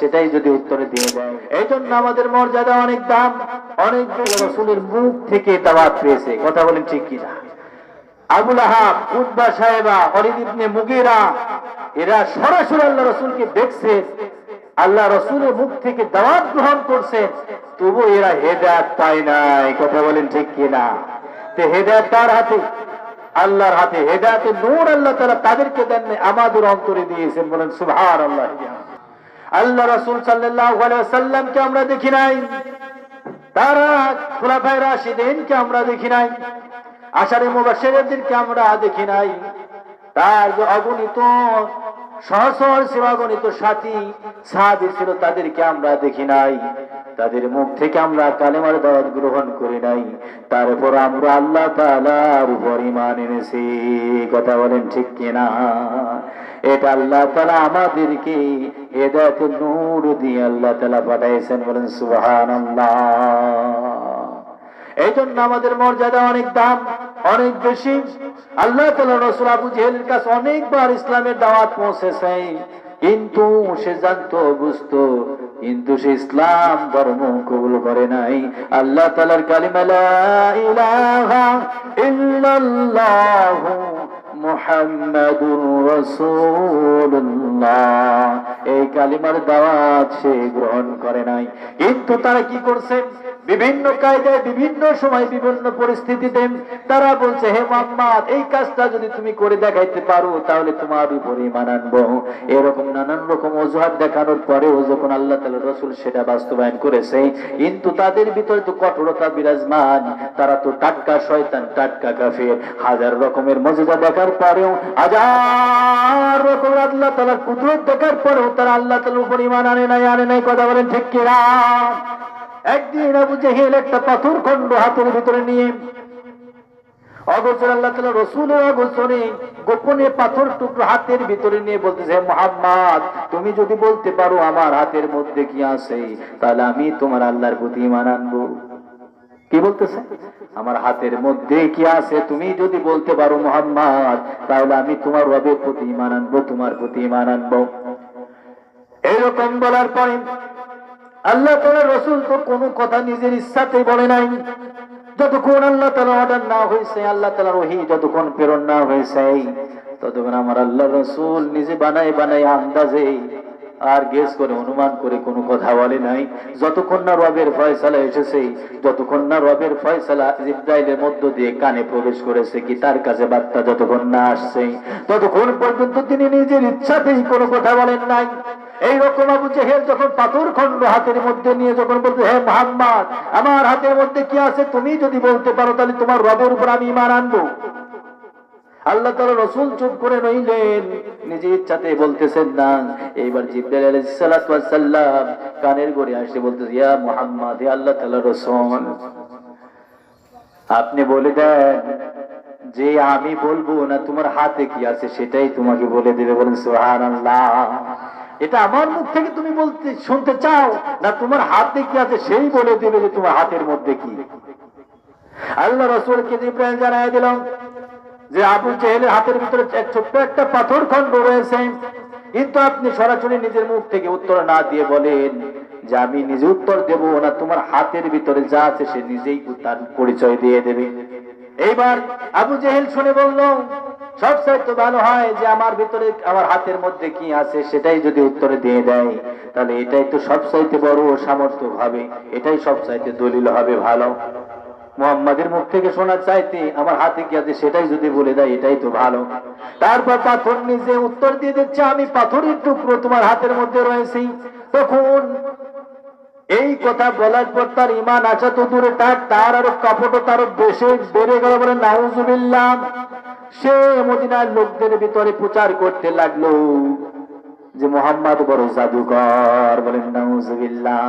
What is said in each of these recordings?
সেটাই যদি উত্তরে দিয়ে দেয়। এই জন্য আমাদের মর্যাদা অনেক দাম, অনেক রসুলের মুখ থেকে দাওয়াত পেয়েছে, কথা বলেন ঠিক কিনা? আবুল আহাব উদ্বা সাহেবা হরিদ ইবনে মুগিরা, এরা সরাসরি আল্লাহ রসুলকে দেখছে। আল্লাহ রসুলের মুখ থেকে দাওয়াত গ্রহণ করছে, তবু এরা হেদায়ত পায় নাই। কথা বলেন ঠিক কিনা? হেদায়ত তার হাতে? আল্লাহর হাতে। হেদায়তের নূর আল্লাহ তারা তাদেরকে দেন আমাদের অন্তরে দিয়েছেন বলেন সুভার আল্লাহ আল্লাহ রসুল সাল্লাহ সাল্লামকে আমরা দেখি নাই। তারা খোলাফায় রাশিদিনকে আমরা দেখি নাই। আষাঢ়ে মুবাসেরদেরকে আমরা দেখি নাই। তার যে অগণিত সহসর সেবাগণিত সাথী সাহাবি ছিল, তাদেরকে আমরা দেখি নাই। তাদের মুখ থেকে আমরা কালেমার দাওয়াত গ্রহণ করি নাই। তারপর আমরা আল্লাহ তাআলার উপর ইমান এনেছি। কথা বলেন ঠিক কিনা? এটা আল্লাহ তালা আমাদেরকে হেদায়েতের নূর দিয়ে আল্লাহ তাআলা পাঠাইছেন। বলেন সুবহানাল্লাহ। এই জন্য আমাদের মর্যাদা অনেক দাম, অনেক বেশি। আল্লাহ রসুল আবু জেহেলের কাছে অনেকবার ইসলামের দাওয়াত পৌঁছেছে কিন্তু সে জানতো, বুঝতো, কিন্তু সে ইসলাম ধর্ম কবুল করে নাই। আল্লাহ তালার কালিমা, লা ইলাহা ইল্লাল্লাহু মুহাম্মাদুর রাসূলুল্লাহ। এই কালিমার দাওয়াত সে গ্রহণ করে নাই। কিন্তু তারা কি করছে? বিভিন্ন কায়দায়, বিভিন্ন সময় বিভিন্ন পরিস্থিতিতে তারা বলছে, হে মোহাম্মদ, এই কাজটা যদি তুমি করে দেখাইতে পারো, তাহলে তোমার উপরে ইমান আনব। এরকম নানান রকম অজুহাত দেখানোর পরেও যখন আল্লাহ তালা রসুল সেটা বাস্তবায়ন করেছে, কিন্তু তাদের ভিতরে তো কঠোরতা বিরাজমান, তারা তো টাটকা শয়তান, টাটকা কাফের। হাজার রকমের মজুদা দেখার পরেও, হাজার রকম আল্লাহ তালার কুদরত দেখার পরেও তারা আল্লাহ তালার উপর ইমান আনে নাই আনে নাই, কথা বলেন ঠিক কিনা? একদিন আবু জেহেল একটা পাথর খন্ড হাতের ভিতরে নিয়ে অগোচর আল্লাহ তালা রসুলের অগোচরে গোপনে পাথর টুকরো হাতের ভিতরে নিয়ে বলতেছে মোহাম্মদ, তুমি যদি বলতে পারো আমার হাতের মধ্যে কি আছে, তাহলে আমি তোমার আল্লাহর প্রতি ইমান আনব। কি বলতেছে? আমার হাতের মধ্যে কি আছে, তুমি যদি বলতে পারো মোহাম্মদ, তাহলে আমি তোমার রবের প্রতি ইমান আনব, তোমার প্রতি ইমান আনব। এরকম বলার পরে আল্লাহ তালা রসুল তো কোনো কথা নিজের ইচ্ছাতেই বলে নাই। যতক্ষণ আল্লাহ তালা অর্ডার না হয়েছে, আল্লাহ তালা রহি যতক্ষণ প্রেরণ না হয়েছে, ততক্ষণ আমার আল্লাহ রসুল নিজে বানাই বানাই আন্দাজে আর গেস করে, অনুমান করে কোনো কথা বলে নাই। যতক্ষণ না রবের ফয়সালা এসেছে, যতক্ষণ না রবের ফয়সালা ইসরায়েলের মধ্য দিয়ে কানে প্রবেশ করেছে কি তার কাছে বার্তা যতক্ষণ না আসছে, ততক্ষণ পর্যন্ত তিনি নিজের ইচ্ছাতেই কোনো কথা বলেন নাই। এইরকম আবু জেহেল যখন পাথর খন্ড হাতের মধ্যে নিয়ে যখন বলতে হে মোহাম্মদ, আমার হাতের মধ্যে কি আছে? তুমি যদি বলতে পারো, তাহলে তোমার রবের উপর আমি ইমান আনব। আল্লাহ তালা রসুল চুপ করে রইলেন। নিজে ইচ্ছাতে বলতেছেন, না। এইবার জিব্রাইল সালাম কানের গড়ে আসে, বলতেছে, ইয়া মুহাম্মদ, হে আল্লাহ তাআলা রসুল, আপনি বলে দেন যে আমি বলব না, তোমার হাতে কি আছে সেটাই তোমাকে বলে দেবে। বলেন, সুবহানাল্লাহ। এটা আমার মুখ থেকে তুমি বলতে, শুনতে চাও? না তোমার হাতে কি আছে? সেই বলে দেবে যে তোমার হাতের মধ্যে কি। আল্লাহ রসুলকে জিব্রাইল জানাই দিলাম যে আবু জেহেলের হাতের ভিতরে ছোট্ট একটা পাথর খন্ড রয়েছে। কিন্তু আপনি সরাসরি নিজের মুখ থেকে উত্তর না দিয়ে বলেন যে আমি নিজে উত্তর দেব না, তোমার হাতের ভিতরে যা আছে সে নিজেই তার পরিচয় দিয়ে দেবে। এইবার আবু জেহেল শুনে বলল সব চাইতে ভালো হয় যে আমার ভিতরে, আমার হাতের মধ্যে কি আছে সেটাই যদি উত্তরে দিয়ে দেয়, তাহলে এটাই তো সব চাইতে বড় সামর্থ্য হবে, এটাই সব চাইতে দলিল হবে ভালো। মোহাম্মদের মুখ থেকে শোনা চাইতে আমার হাতে কি আছে সেটাই যদি বলে দেয়, এটাই তো ভালো। তারপর পাথর নিজে উত্তর দিয়ে দিচ্ছে, আমি পাথরের টুকরো তোমার হাতের মধ্যে রয়েছি। তখন এই কথা বলার পর তার ইমান আছে তো দূরে, তার তার আরও কাপড় তারও বেশি বেড়ে গেল বলে নাউজুবিল্লাহ। সে মদিনার লোকদের ভিতরে প্রচার করতে লাগল যে মোহাম্মদ বড় জাদুকর বলেন, নাউজুবিল্লাহ,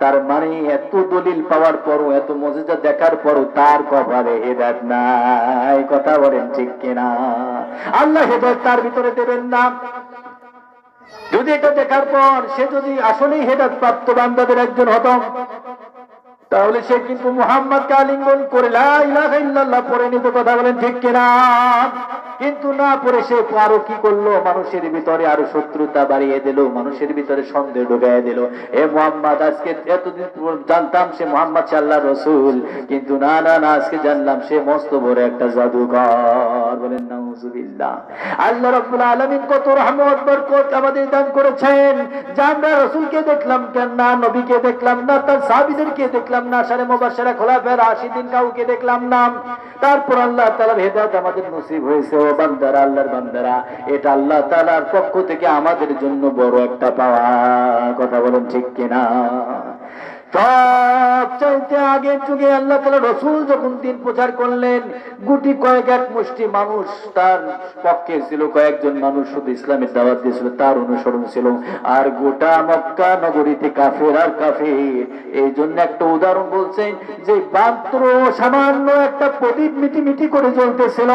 তার মানে এত দলিল পাওয়ার পরও, এত মজুদা দেখার পরও তার কপালে হেদাত নাই। কথা বলেন ঠিক কিনা? আল্লাহ হেদাত তার ভিতরে দেবেন না। যদি এটা দেখার পর, সে যদি আসলেই হেদাত প্রাপ্ত বান্দাদের একজন হতো তাহলে সে কিন্তু মুহাম্মদকে আলিঙ্গন করে লা ইলাহা ইল্লাল্লাহ পড়ে নিতে কথা বলেন ঠিক কিনা? কিন্তু না পড়ে সে আরও কি করল? মানুষের ভিতরে আরও শত্রুতা বাড়িয়ে দিল, মানুষের ভিতরে সন্দেহ ঢুকাই দিল। এ মোহাম্মদ, আজকে এতদিন জানতাম সে মোহাম্মদ সাল্লাহ রসুল, কিন্তু না না না, আজকে জানলাম সে মস্ত বড় একটা জাদুকর বলেন, নাউজুবিল্লাহ। আল্লাহ রাব্বুল আলামিন কত রহমত, বরকত আমাদের দান করেছেন। যে আমরা রসুলকে দেখলাম কেন না নবীকে দেখলাম না, তার সাহাবীদেরকে দেখলাম না সারে মুবাশশিরা খোলাফায়ে রাশিদিন কাউকে দেখলাম না। তারপর আল্লাহ তাআলার হেদায়েত আমাদের নসিব হয়েছে। ও বান্দারা আল্লাহর বান্দারা, এটা আল্লাহ তালার পক্ষ থেকে আমাদের জন্য বড় একটা পাওয়া। কথা বলেন ঠিক কিনা? সব চাইতে আগের যুগে আল্লাহ তালা রসুল যখন দিন প্রচার করলেন, গুটি কয়েক এক মুষ্টি মানুষ তার পক্ষে ছিল, কয়েকজন মানুষ শুধু ইসলামের দাওয়াত দিয়েছিল, তার অনুসরণ ছিল। আর গোটা মক্কা নগরীতে কাফের আর কাফের। এই জন্য একটা উদাহরণ বলছেন যে মাত্র সামান্য একটা প্রদীপ মিটি মিটি করে চলতেছিল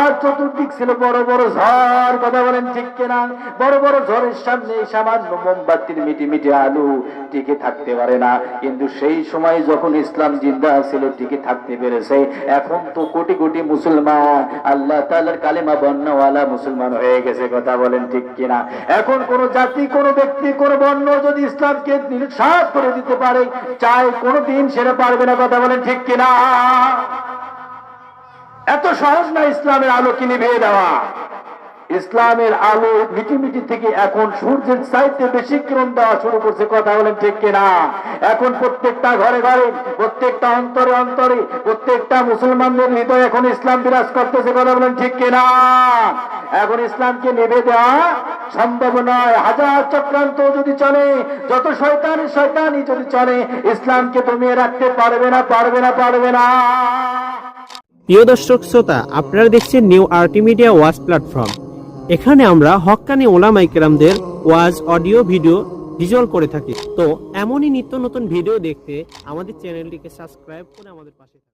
আর চতুর্দিক ছিল বড় বড় ঝড়। কথা বলেন ঠিক কিনা? বড় বড় ঝড়ের সামনে সামান্য মোমবাতির মিটি মিটি আলু টিকে থাকতে পারে না। কিন্তু সেই সময় যখন ইসলাম জিন্দা ছিল টিকে থাকতে পেরেছে। এখন তো কোটি কোটি মুসলমান, আল্লাহ তাআলার কালেমা বর্ণওয়ালা মুসলমান হয়ে গেছে, কথা বলেন ঠিক কিনা? এখন কোন জাতি, কোন ব্যক্তি, কোন বর্ণ যদি ইসলামকে নিঃশ্বাস করে দিতে পারে, চাই কোনো দিন সেটা পারবে না, কথা বলেন ঠিক কিনা? এত সহজ না ইসলামের আলোকে নিভিয়ে দেওয়া। ইসলামের আলো মিটিমিটি থেকে এখন সূর্যের চাইতে বেশি কিরণ দেওয়া শুরু করছে। কথা বলেন ঠিক কিনা? এখন প্রত্যেকটা ঘরে ঘরে, প্রত্যেকটা অন্তরে অন্তরে, প্রত্যেকটা মুসলমানদের হৃদয়ে এখন ইসলাম বিরাজ করতেছে। কথা বলেন ঠিক কিনা? এখন ইসলামকে নেবে দেওয়া সম্ভব নয়। হাজার চক্রান্ত যদি চলে, যত শয়তানি শয়তানি যদি চলে, ইসলামকে দমিয়ে রাখতে পারবে না পারবে না পারবে না। প্রিয় দর্শক শ্রোতা, আপনারা দেখছেন নিউ আরটি মিডিয়া ওয়াজ প্ল্যাটফর্ম এখানে আমরা হক্কানি ওলামাই কেরামদের ওয়াজ, অডিও, ভিডিও ভিজুয়াল করে থাকি তো এমনই নিত্য নতুন ভিডিও দেখতে আমাদের চ্যানেলটিকে সাবস্ক্রাইব করে আমাদের পাশে।